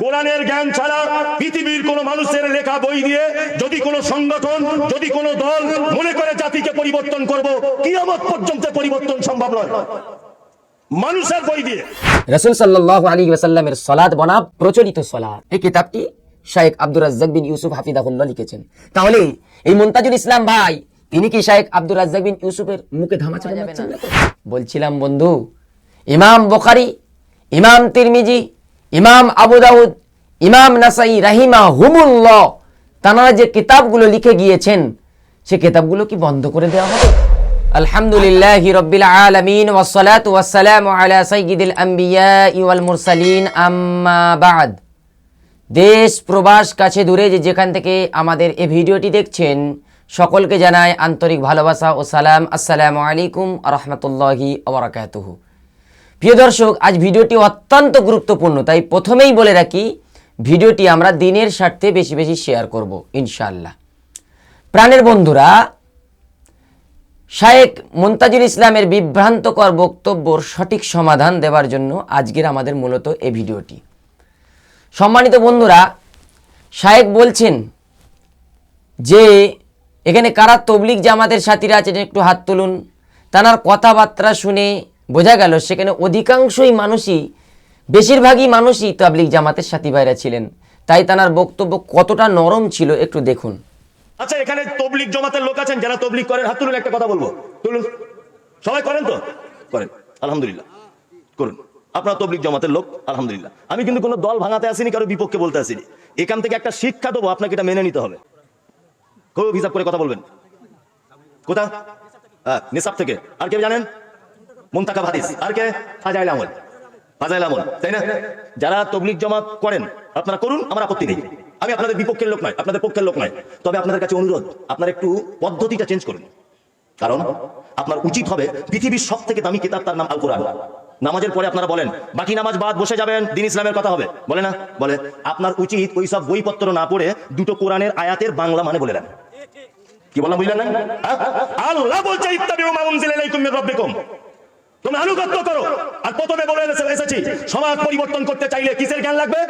কোরআনের জ্ঞান ছাড়া পৃথিবীর কোন মানুষের লেখা বই দিয়ে যদি কোনো সংগঠন যদি কোনো দল মনে করে জাতিকে পরিবর্তন করব কিয়ামত পর্যন্ত পরিবর্তন সম্ভব নয়। মানুষের বই দিয়ে। রসুল সাল্লাহ আলী ওয়াসাল্লামের সলাদ বনাব প্রচলিত সলাদ এই কিতাবটি শায়েখ আব্দুর রাজ্জাক বিন ইউসুফ হাফিদাহুল্লাহ লিখেছেন। তাহলে এই মুনতাজুল ইসলাম ভাই তিনি কি শায়েখ আব্দুর রাজ্জাক বিন ইউসুফের মুখে ধামাচাপা মারছেন না বলছিলাম বন্ধু ইমাম বখারি ইমাম তিরমিজি ইমাম আবু দাউদ, ইমাম নাসাই রাহিমা হুমুল্লাহ তারা যে কিতাবগুলো লিখে গিয়েছেন, সে কিতাবগুলো কি বন্ধ করে দেওয়া হবে? আলহামদুলিল্লাহ রব্বিল আলামিন ওয়াসসালাতু ওয়াসসালামু আলা সাইয়্যিদিল আম্বিয়া ওয়াল মুরসালিন, আম্মা বাদ। দেশ, প্রবাস, কাছে দূরে যে যেখান থেকে আমাদের এই ভিডিওটি দেখছেন, সকলকে জানায় আন্তরিক ভালোবাসা ও সালাম। আসসালামু আলাইকুম রহমতুল্লাহি ওবরাকাতুহু প্রিয় দর্শক, আজ ভিডিওটি অত্যন্ত গুরুত্বপূর্ণ, তাই প্রথমেই বলে রাখি, ভিডিওটি আমরা দিনের স্বার্থে বেশি বেশি শেয়ার করব, ইনশাআল্লাহ। প্রাণের বন্ধুরা, শায়েক মুনতাজুল ইসলামের বিভ্রান্তকর বক্তব্যর সঠিক সমাধান দেওয়ার জন্য আজকের আমাদের মূলত এই ভিডিওটি। সম্মানিত বন্ধুরা, শায়েক বলছেন যে, এখানে কারা তবলিক জামাতের সাথীরা আছেন একটু হাত তুলুন, তানার কথাবার্তা শুনে বোঝা গেল সেখানে অধিকাংশই মানুষই, বেশিরভাগই মানুষই তাবলিক জামাতের সাথী ভাইরা ছিলেন। তাই তানার বক্তব্য কতটা নরম ছিল একটু দেখুন। আচ্ছা এখানে তবলিক জমাতের লোক আছেন, যারা তবলিক করেন। হাত তুলুন, একটা কথা বলব। তুলুন। সবাই করেন তো? করেন। আলহামদুলিল্লাহ। করুন। আপনার তবলিক জমাতের লোক, আলহামদুলিল্লাহ। আমি কিন্তু কোনো দল ভাঙাতে আসিনি, কারও বিপক্ষে বলতে আসিনি। এখান থেকে একটা শিক্ষা দেবো, আপনাকে এটা মেনে নিতে হবে। খুব হিসাব করে কথা বলবেন? কোথা? হ্যাঁ নিসাব থেকে। আর কেউ জানেন? আর কে? ফাজাইল আমল। ফাজাইল আমল, তাই না? যারা তবলিক জমা করেন, আপনারা করুন, আমার আপত্তি নেই। আমি আপনাদের বিপক্ষের লোক নয়, আপনাদের পক্ষের লোক নয়। তবে আপনাদের কাছে অনুরোধ একটু পদ্ধতিটা চেঞ্জ করুন। কারণ আপনার উচিত হবে পৃথিবীর সব থেকে দামি কিতাব তার নাম আল কোরআন নামাজের পরে আপনারা বলেন, বাকি নামাজ বাদ বসে যাবেন, দিন ইসলামের কথা হবে। বলে না? বলে, আপনার উচিত ওই সব বইপত্র না পড়ে দুটো কোরআনের আয়াতের বাংলা মানে বলে দেন। কি বললাম, বুঝলেন না? হ্যাঁ? আল্লাহ বলছে, ইত্তাবিউ মা উনজিলা মির রাব্বিকুম। তুমি আনুগত্য করো। আর প্রথমে বলে এসেছি, সমাজ পরিবর্তন করতে চাইলে কিসের জ্ঞান লাগবে?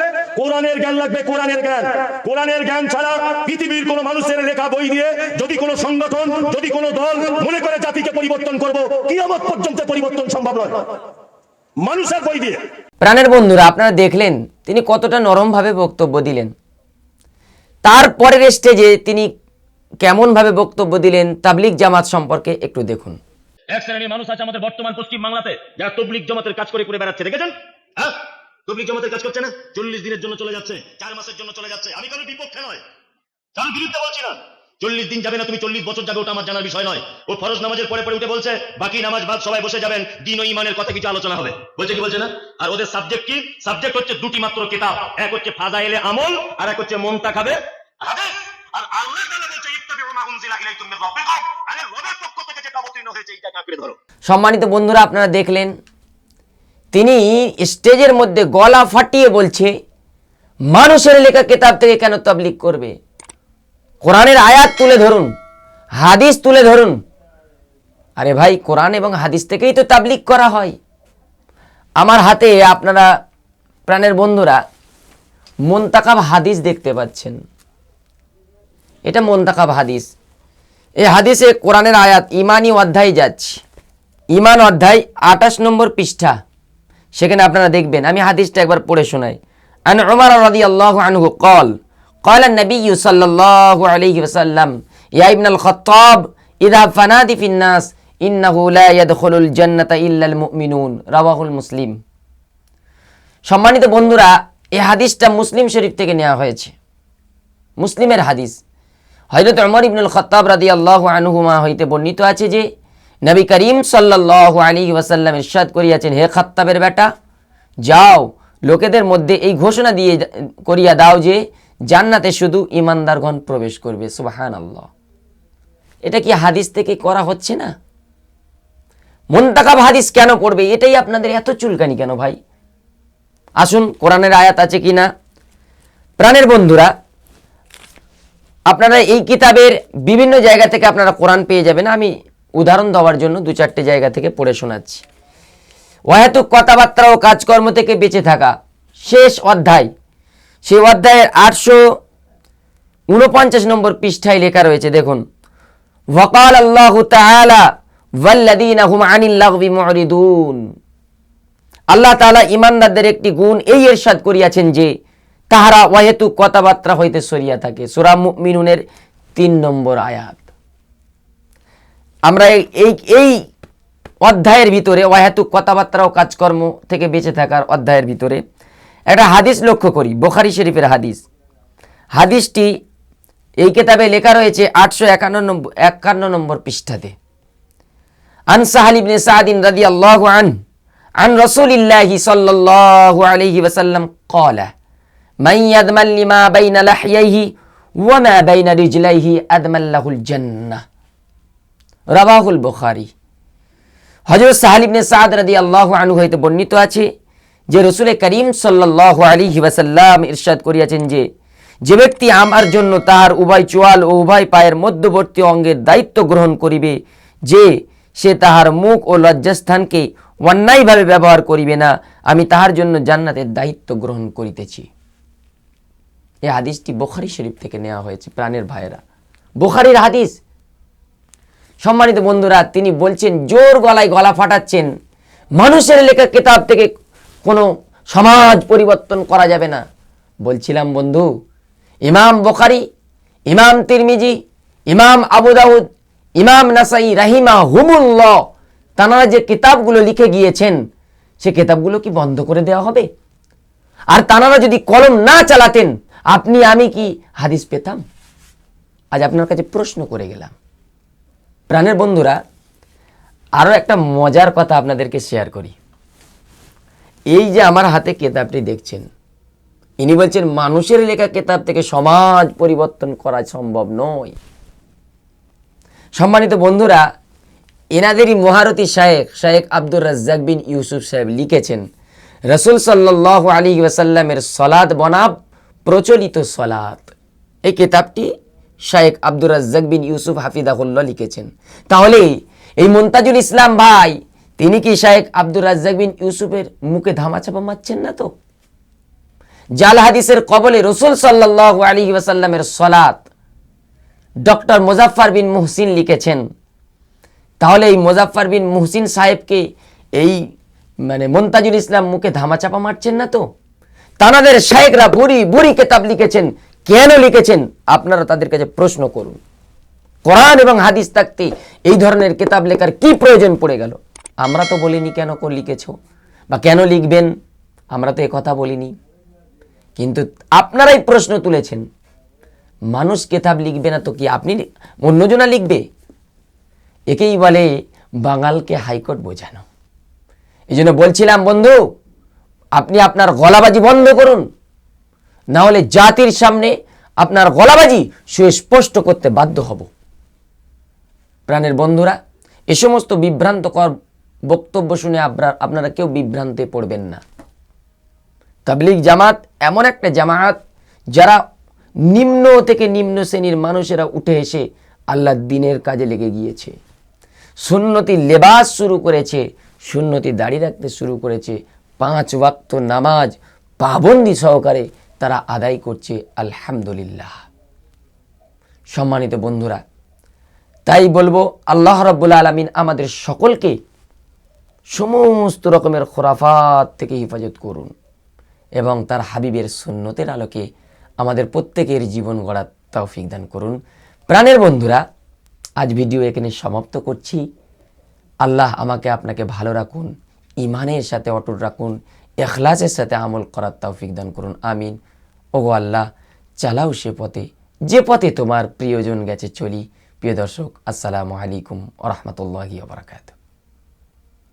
কোরআনের জ্ঞান লাগবে, কোরআনের জ্ঞান। কোরআনের জ্ঞান ছাড়া পৃথিবীর কোন মানুষের লেখা বই দিয়ে যদি কোনো সংগঠন, যদি কোনো দল মনে করে জাতিকে পরিবর্তন করব, কিয়ামত পর্যন্ত পরিবর্তন সম্ভব নয়। মানুষের বই দিয়ে। প্রাণের বন্ধুরা, আপনারা দেখলেন তিনি কতটা নরমভাবে বক্তব্য দিলেন। তারপরের স্টেজে তিনি কেমনভাবে বক্তব্য দিলেন তাবলিক জামাত সম্পর্কে একটু দেখুন। এক শ্রেণির মানুষ আছে আমাদের বর্তমান পশ্চিম বাংলাতে, যারা তবলিক জমাতের কাজ করে করে বেড়াচ্ছে, দেখেছেন? হ্যাঁ? তবলিক জমাতের কাজ করছে না? চল্লিশ দিনের জন্য চলে যাচ্ছে, চার মাসের জন্য চলে যাচ্ছে। আমি কারও বিপক্ষে নয়। কারোর বিরুদ্ধে বলছি না। চল্লিশ দিন যাবে না, তুমি চল্লিশ বছর যাবে, ওটা আমার জানার বিষয় নয়। ও ফরজ নামাজের পরে পরে উঠে বলছে, বাকি নামাজ বাদ, সবাই বসে যাবেন, দিন ও ইমানের কথা কিছু আলোচনা হবে। বলছে কি বলছে না? আর ওদের সাবজেক্ট কি? সাবজেক্ট হচ্ছে দুটি মাত্র কিতাব। এক হচ্ছে ফাজাইলে আমল, আর এক হচ্ছে মনতা খাবে আর আল্লাহ বলছে সম্মানিত বন্ধুরা, আপনারা দেখলেন, তিনি স্টেজের মধ্যে গলা ফাটিয়ে বলছে, মানুষের লেখা কেতাব থেকে কেন তাবলিক করবে? কোরআনের আয়াত তুলে ধরুন, হাদিস তুলে ধরুন। আরে ভাই, কোরআন এবং হাদিস থেকেই তো তাবলিক করা হয়। আমার হাতে আপনারা, প্রাণের বন্ধুরা, মোন্তাকাব হাদিস দেখতে পাচ্ছেন। এটা মোন্তাকাব হাদিস এই হাদিসে কোরআনের আয়াত ইমানি অধ্যায় যাচ্ছে ইমান অধ্যায় আঠাশ নম্বর পৃষ্ঠা সেখানে আপনারা দেখবেন আমি হাদিসটা একবার পড়ে শোনাই আন উমর রাদিয়াল্লাহু আনহু قال قال النبي صلى الله عليه وسلم يا ابن الخطاب اذا فنادي في الناس انه لا يدخل الجنه الا المؤمنون رواه المسلم সম্মানিত বন্ধুরা এই হাদিসটা মুসলিম শরীফ থেকে নেওয়া হয়েছে মুসলিমের হাদিস হজরত অমর ইবনুল খত্তাব রাদি আল্লাহ আনহুমা হইতে বর্ণিত আছে যে, নবী করিম সাল্লাহ আলী ওয়াসাল্লাম ইরশাদ করিয়াছেন, হে খত্তাবের বেটা, যাও, লোকেদের মধ্যে এই ঘোষণা দিয়ে করিয়া দাও যে, জান্নাতে শুধু ইমানদারগণ প্রবেশ করবে। সুবাহান আল্লাহ এটা কি হাদিস থেকে করা হচ্ছে না? মন্তাকাব হাদিস কেন পড়বে এটাই আপনাদের এত চুলকানি কেন ভাই? আসুন, কোরআনের আয়াত আছে কি না প্রাণের বন্ধুরা আপনারা এই কিতাবের বিভিন্ন জায়গা থেকে আপনারা কোরআন পেয়ে যাবেন। আমি উদাহরণ দেওয়ার জন্য দু চারটে জায়গা থেকে পড়ে শোনাচ্ছি। অহেতুক কথাবার্তা ও কাজকর্ম থেকে বেঁচে থাকা। শেষ অধ্যায়। সেই অধ্যায়ের আটশো উনপঞ্চাশ নম্বর পৃষ্ঠায় লেখা রয়েছে, দেখুন। ভকাল আল্লাহ তাআলা ওয়াল্লাযীনা হুম আনিল লাগবি মুরিদুন। আল্লাহ তাআলা ইমানদারদের একটি গুণ এই এরশাদ করিয়াছেন যে তাহারা ওয়াহেতু কথাবার্তা হইতে সরিয়া থাকে। সুরা মিনুনের তিন নম্বর আয়াত। আমরা এই এই অধ্যায়ের ভিতরে ওয়াহেতু কথাবার্তা ও কাজকর্ম থেকে বেঁচে থাকার অধ্যায়ের ভিতরে একটা হাদিস লক্ষ্য করি, বোখারি শরীফের হাদিস। হাদিসটি এই কেতাবে লেখা রয়েছে আটশো একান্ন নম্বর একান্ন নম্বর পৃষ্ঠাতে। আন সাহালিবনে সাদিন আল্লাহ আন আন রসুলিল্লাহি সাল্লাহ আলহি ওসাল্লাম কলা মাইয়াদমাল লিমা বাইনা লাহিয়াইহি ওয়া মা বাইনা রিজলাইহি আদমাল্লাহুল জান্নাহ। রাবাহুল বুখারী। হযরত সাহাল ইবনে সাদ রাদিয়াল্লাহু আনু হইতে বর্ণিত আছে যে রসুলে করিম সাল্লাল্লাহু আলাইহি ওয়াসাল্লাম ইরশাদ করিয়াছেন যে যে ব্যক্তি আমার জন্য তাহার উভয় চোয়াল ও উভয় পায়ের মধ্যবর্তী অঙ্গের দায়িত্ব গ্রহণ করিবে, যে সে তাহার মুখ ও লজ্জাস্থানকে অন্যায়ভাবে ব্যবহার করিবে না, আমি তাহার জন্য জান্নাতের দায়িত্ব গ্রহণ করিতেছি। এই হাদিসটি বোখারি শরীফ থেকে নেওয়া হয়েছে, প্রাণের ভাইয়েরা। বোখারির হাদিস। সম্মানিত বন্ধুরা, তিনি বলছেন, জোর গলায় গলা ফাটাচ্ছেন। মানুষের লেখা কিতাব থেকে কোনো সমাজ পরিবর্তন করা যাবে না। বলছিলাম, বন্ধু, ইমাম বখারি, ইমাম তিরমিজি, ইমাম আবু দাউদ, ইমাম নাসাই রাহিমা হুমুল্লাহ তারা যে কিতাবগুলো লিখে গিয়েছেন, সে কিতাবগুলো কি বন্ধ করে দেওয়া হবে? আর তানারা যদি কলম না চালাতেন আপনি, আমি কি হাদিস পেতাম? আজ আপনার কাছে প্রশ্ন করে গেলাম। প্রাণের বন্ধুরা আরও একটা মজার কথা আপনাদেরকে শেয়ার করি। এই যে আমার হাতে কেতাবটি দেখছেন, ইনি বলছেন, মানুষের লেখা কেতাব থেকে সমাজ পরিবর্তন করা সম্ভব নয়। সম্মানিত বন্ধুরা, এনাদেরই মহারথী শায়েখ শায়েখ আব্দুর রাজ্জাক বিন ইউসুফ সাহেব লিখেছেন, রসুল সাল্লাহ আলী ওয়াসাল্লামের সলাদ বনাব প্রচলিত সলাত এই কিতাবটি শায়েখ আব্দুর রাজ্জাক বিন ইউসুফ হাফিদাহুল্লাহ লিখেছেন। তাহলে এই মুনতাজুল ইসলাম ভাই, তিনি কি শায়েখ আব্দুর রাজ্জাক বিন ইউসুফের মুখে ধামাচাপা মারছেন না তো? জাল হাদিসের কবলে রসুল সাল্লাহ আলী ওয়াসাল্লামের সলাত ডক্টর মোজাফফর বিন মুহসিন লিখেছেন। তাহলে এই মোজাফফর বিন মুহসিন সাহেবকে এই মানে মন্তাজুল ইসলাম মুখে ধামাচাপা মারছেন না তো? তানাদের শায়েকরা বুড়ি বুড়ি কেতাব লিখেছেন। কেন লিখেছেন? আপনারা তাদের কাছে প্রশ্ন করুন। কোরআন এবং হাদিস থাকতে এই ধরনের কেতাব লেখার কি প্রয়োজন পড়ে গেল? আমরা তো বলিনি কেন কো লিখেছ? বা কেন লিখবেন? আমরা তো এ কথা বলিনি। কিন্তু আপনারাই প্রশ্ন তুলেছেন। মানুষ কেতাব লিখবে না তো কি? আপনি অন্যজনা লিখবে? একেই বলে বাঙালকে হাইকোর্ট বোঝানো। এই জন্য বলছিলাম, বন্ধু আপনি আপনার গলাবাজি বন্ধ করুন। না হলে জাতির সামনে আপনার গলাবাজি সুস্পষ্ট করতে বাধ্য হব। প্রাণের বন্ধুরা, এ সমস্ত বিভ্রান্তকর বক্তব্য শুনে আপনারা আপনারা কেউ বিভ্রান্তে পড়বেন না। তাবলিগ জামাত এমন একটা জামাত যারা নিম্ন থেকে নিম্ন শ্রেণির মানুষেরা উঠে এসে আল্লাহ দিনের কাজে লেগে গিয়েছে। সুন্নতি লেবাস শুরু করেছে, সুন্নতি দাড়ি রাখতে শুরু করেছে পাঁচ ওয়াক্ত নামাজ পাবন্দি সহকারে তারা আদায় করছে, আলহামদুলিল্লাহ। সম্মানিত বন্ধুরা, তাই বলব, আল্লাহ রব্বুল আলমিন আমাদের সকলকে সমস্ত রকমের খোরাফাত থেকে হেফাজত করুন এবং তার হাবিবের সুন্নতের আলোকে আমাদের প্রত্যেকের জীবন গড়ার তৌফিক দান করুন। প্রাণের বন্ধুরা, আজ ভিডিও এখানে সমাপ্ত করছি। আল্লাহ আমাকে আপনাকে ভালো রাখুন ইমানের সাথে অটুট রাখুন, এখলাসের সাথে আমল করার তৌফিক দান করুন, আমিন। ওগো আল্লাহ, চালাও সে পথে, যে পথে তোমার প্রিয়জন গেছে চলি। প্রিয় দর্শক, আসসালামু আলাইকুম ওরহমতুল্লাহি বারাকাতু